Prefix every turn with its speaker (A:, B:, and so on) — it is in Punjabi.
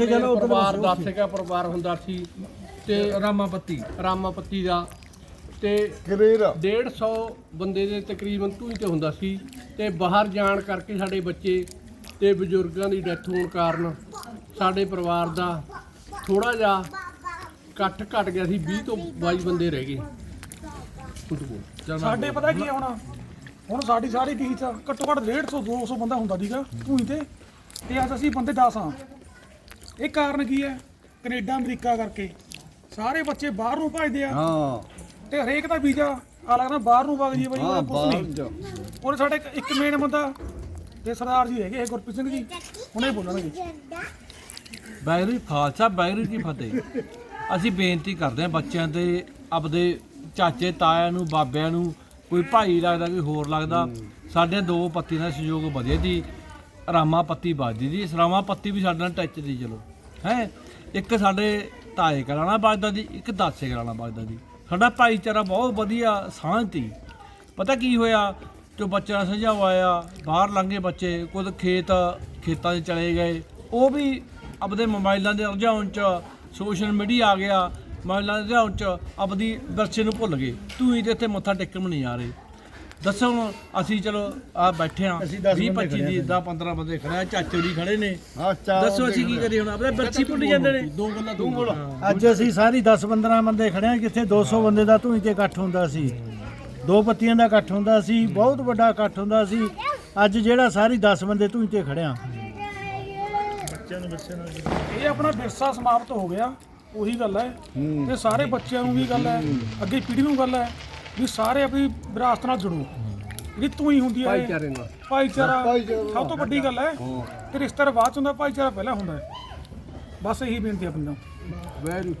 A: ਪਰਿਵਾਰ ਦਾ ਸੀਗਾ ਪਰਿਵਾਰ ਹੁੰਦਾ ਸੀ ਤੇ
B: ਰਾਮਾਪਤੀ
A: ਰਾਮਾਪਤੀ ਦਾ। ਤੇ
C: ਕਰੀਰ
A: 150 ਬੰਦੇ ਦੇ ਤਕਰੀਬਨ ਤੂੰ ਤੇ ਹੁੰਦਾ ਸੀ। ਤੇ ਬਾਹਰ ਜਾਣ ਕਰਕੇ ਸਾਡੇ ਬੱਚੇ ਤੇ ਬਜ਼ੁਰਗਾਂ ਦੀ ਡੈਥ ਹੋਣ ਕਾਰਨ ਸਾਡੇ ਪਰਿਵਾਰ ਦਾ ਥੋੜਾ ਜਿਹਾ ਇਕੱਠ ਘਟ ਗਿਆ ਸੀ 20 ਤੋਂ 22 ਬੰਦੇ ਰਹਿ ਗਏ। ਤੂੰ ਤੂੰ
D: ਸਾਡੇ ਪਤਾ ਕੀ ਹੁਣ? ਹੁਣ ਸਾਡੀ ਸਾਰੀ ਟੀਮ ਚ ਘੱਟੋ ਘੱਟ 150 200 ਬੰਦਾ ਹੁੰਦਾ ਸੀਗਾ ਧੂਈ ਤੇ। ਤੇ ਅੱਜ ਅਸੀਂ ਬੰਦੇ 10 ਆ। ਇਹ ਕਾਰਨ ਕੀ ਹੈ? ਕੈਨੇਡਾ ਅਮਰੀਕਾ ਕਰਕੇ। ਸਾਰੇ ਬੱਚੇ ਬਾਹਰ ਨੂੰ ਭਜਦੇ ਆ।
C: ਹਾਂ।
D: ਤੇ ਹਰੇਕ ਦਾ ਵੀਜ਼ਾ ਆ ਲੱਗਦਾ ਬਾਹਰ ਨੂੰ ਵਗ ਜੀ ਬਾਈ ਉਹਦਾ ਕੁਛ ਨਹੀਂ। ਉਹਨੇ ਸਾਡੇ ਇੱਕ- ਇੱਕ ਮੇਨ ਬੰਦਾ ਤੇ ਸਰਦਾਰ ਜੀ ਹੈਗੇ ਇਹ ਗੁਰਪ੍ਰੀਤ ਸਿੰਘ ਜੀ। ਹੁਣੇ ਬੋਲਣਗੇ।
B: ਵਾਹਿਗੁਰੂ ਜੀ ਖਾਲਸਾ ਵਾਹਿਗੁਰੂ ਜੀ ਕੀ ਫਤਿਹ। ਅਸੀਂ ਬੇਨਤੀ ਕਰਦੇ ਹਾਂ ਬੱਚਿਆਂ ਤੇ ਆਪਦੇ ਚਾਚੇ ਤਾਇਆਂ ਨੂੰ ਬਾਬਿਆਂ ਨੂੰ ਕੋਈ ਭਾਈ ਲੱਗਦਾ ਕੋਈ ਹੋਰ ਲੱਗਦਾ ਸਾਡੇ ਦੋ ਪੱਤੀ ਨਾਲ ਸਹਿਯੋਗ ਵਧੇ ਦੀ ਰਾਮਾ ਪੱਤੀ ਬਾਜੀ ਦੀ ਸਰਾਮਾ ਪੱਤੀ ਵੀ ਸਾਡੇ ਨਾਲ ਟੱਚ ਦੀ ਚਲੋ। ਹੈ? ਇੱਕ ਸਾਡੇ ਤਾਏ ਕਰਾਣਾ ਬਾਜਦਾ ਜੀ ਇੱਕ ਦਾਸੇ ਕਰਾਣਾ ਬਾਜਦਾ ਜੀ ਸਾਡਾ ਭਾਈਚਾਰਾ ਬਹੁਤ ਵਧੀਆ ਸਾਂਝ ਤੀ ਪਤਾ ਕੀ ਹੋਇਆ? ਜੋ ਬੱਚਿਆਂ ਦਾ ਸੁਝਾਅ ਆਇਆ, ਬਾਹਰ ਲੰਘੇ ਬੱਚੇ, ਕੁਝ ਖੇਤ, ਖੇਤਾਂ 'ਚ ਚਲੇ ਗਏ। ਉਹ ਵੀ ਆਪਦੇ ਮੋਬਾਈਲਾਂ ਦੇ ਰੁਝਾਨ 'ਚ, ਸੋਸ਼ਲ ਮੀਡੀਆ ਆ ਗਿਆ। ਮੋਬਾਈਲਾਂ ਦੇ ਰੁਝਾਨ 'ਚ ਆਪਦੀ ਵਰਸੇ ਨੂੰ ਭੁੱਲ ਗਏ। ਤੂੰ ਹੀ ਤੇ ਇੱਥੇ ਮੱਥਾ ਟੇਕਣ ਨਹੀਂ ਆ ਰਹੇ। ਦੱਸੋ ਹੁਣ ਅਸੀਂ ਚਲੋ ਆ ਬੈਠੇ ਆ 20 25 ਦੀ 10 15 ਬੰਦੇ ਖੜੇ ਆ ਚਾਚੇ ਜੀ ਖੜੇ ਨੇ। ਦੱਸੋ ਅਸੀਂ ਕੀ ਕਰੀਏ ਹੁਣ ਆਪਣੇ ਵਰਸੀ ਭੁੱਲ ਜਾਂਦੇ ਨੇ?
A: ਦੋ ਗੱਲਾਂ ਤੂੰ ਬੋਲ।
E: ਅੱਜ ਅਸੀਂ ਸਾਰੀ 10-15 ਬੰਦੇ ਖੜੇ ਆ ਕਿੱਥੇ 200 ਬੰਦੇ ਦਾ ਧੂਈ ਤੇ ਇਕੱਠ ਹੁੰਦਾ ਸੀ। ਦੋ ਪੱਤੀਆਂ ਦਾ ਇਕੱਠ ਹੁੰਦਾ ਸੀ ਬਹੁਤ ਵੱਡਾ ਇਕੱਠ ਹੁੰਦਾ ਸੀ। ਅੱਜ ਜਿਹੜਾ ਸਾਰੀ 10 ਬੰਦੇ ਧੂਈ ਤੇ ਖੜਿਆ
D: ਇਹ ਆਪਣਾ ਵਿਰਸਾ ਸਮਾਪਤ ਹੋ ਗਿਆ ਉਹੀ ਗੱਲ ਹੈ। ਤੇ ਸਾਰੇ ਬੱਚਿਆਂ ਨੂੰ ਵੀ ਗੱਲ ਹੈ ਅੱਗੇ ਪੀੜ੍ਹੀ ਨੂੰ ਗੱਲ ਹੈ। ਵੀ ਸਾਰੇ ਆਪਣੀ ਵਿਰਾਸਤ ਨਾਲ ਜੁੜੋ। ਜਿਹੜੀ ਤੂੰ ਹੀ ਹੁੰਦੀ ਹੈ ਇਹ
A: ਭਾਈਚਾਰੇ ਨਾਲ।
D: ਭਾਈਚਾਰਾ ਸਭ ਤੋਂ ਵੱਡੀ ਗੱਲ ਹੈ ਤੇ ਰਿਸ਼ਤਾ ਬਾਅਦ ਚ ਹੁੰਦਾ ਭਾਈਚਾਰਾ ਪਹਿਲਾਂ ਹੁੰਦਾ। ਹੈ ਬਸ ਇਹੀ ਬੇਨਤੀ ਆਪਣੀ ਦਾ
A: ਵੈਰੀ